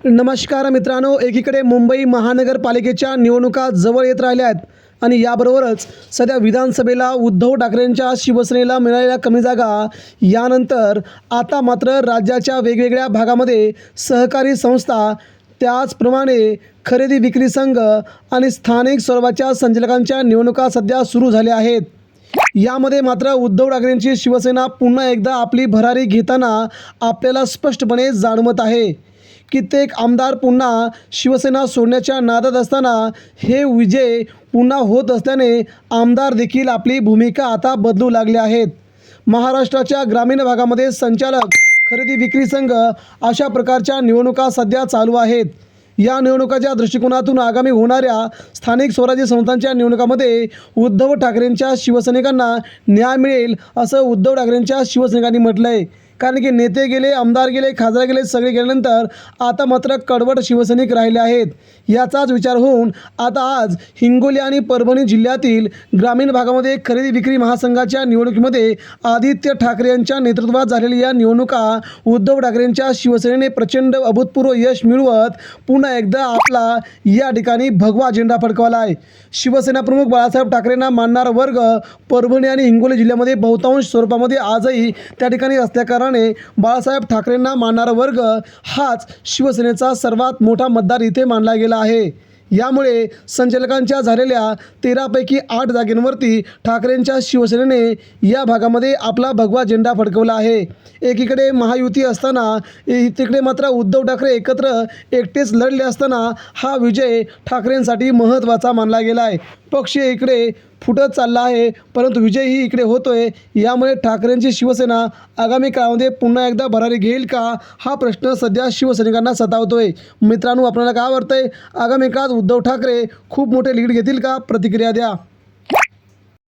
नमस्कार मित्रांनो एकीकडे मुंबई महानगरपालिकेच्या निवडणुका जवळ येत राहिल्या आहेत आणि याबरोबरच सध्या विधानसभेला उद्धव ठाकरेंच्या शिवसेनेला मिळालेल्या कमी जागा यानंतर आता मात्र राज्याच्या वेगवेगळ्या भागामध्ये सहकारी संस्था त्याचप्रमाणे खरेदी विक्री संघ आणि स्थानिक स्वरूपाच्या संचालकांच्या निवडणुका सध्या सुरू झाल्या आहेत. यामध्ये मात्र उद्धव ठाकरेंची शिवसेना पुन्हा एकदा आपली भरारी घेताना आपल्याला स्पष्टपणे जाणवत आहे. कित्येक आमदार पुन्हा शिवसेना सोडण्याच्या नादात असताना हे विजय पुन्हा होत असल्याने आमदार देखील आपली भूमिका आता बदलू लागले आहेत. महाराष्ट्राच्या ग्रामीण भागामध्ये संचालक खरेदी विक्री संघ अशा प्रकारच्या निवडणुका सध्या चालू आहेत. या निवडणुकाच्या दृष्टिकोनातून आगामी होणाऱ्या स्थानिक स्वराज्य संस्थांच्या निवडणुकामध्ये उद्धव ठाकरेंच्या शिवसैनिकांना न्याय मिळेल असं उद्धव ठाकरेंच्या शिवसैनिकांनी म्हटलं आहे कारण की नेते गेले आमदार गेले खासदार गेले सगळे गेल्यानंतर आता मात्र कडवट शिवसैनिक राहिले आहेत. याचाच विचार होऊन आता आज हिंगोली आणि परभणी जिल्ह्यातील ग्रामीण भागामध्ये खरेदी विक्री महासंघाच्या निवडणुकीमध्ये आदित्य ठाकरे यांच्या नेतृत्वात झालेल्या या निवडणुका उद्धव ठाकरेंच्या शिवसेनेने प्रचंड अभूतपूर्व यश मिळवत पुन्हा एकदा आपला या ठिकाणी भगवा झेंडा फडकवला आहे. शिवसेना प्रमुख बाळासाहेब ठाकरेंना मानणारा वर्ग परभणी आणि हिंगोली जिल्ह्यामध्ये बहुतांश स्वरूपामध्ये आजही त्या ठिकाणी असल्याकारणाने बाळासाहेब ठाकरेंना मानणारा वर्ग हाच शिवसेनेचा सर्वात मोठा मतदार इथे मानला गेला आहे. यामुळे संचालकांच्या झालेल्या तेरापैकी आठ जागेंवरती ठाकरेंच्या शिवसेनेने या भागामध्ये आपला भगवा झेंडा फडकवला आहे. एकीकडे महायुती असताना तिकडे मात्र उद्धव ठाकरे एकत्र एकटेच लढले असताना हा विजय ठाकरेंसाठी महत्त्वाचा मानला गेला आहे पक्ष इकडे फुटत चालला आहे. परंतु विजयही इकडे होतोय. यामुळे ठाकरेंची शिवसेना आगामी काळामध्ये पुन्हा एकदा भरारी घेईल का? हा प्रश्न सध्या शिवसैनिकांना सतावतोय. मित्रांनो आपल्याला काय वाटतंय? आगामी काळात उद्धव ठाकरे खूप मोठे लीड घेतील का? प्रतिक्रिया द्या.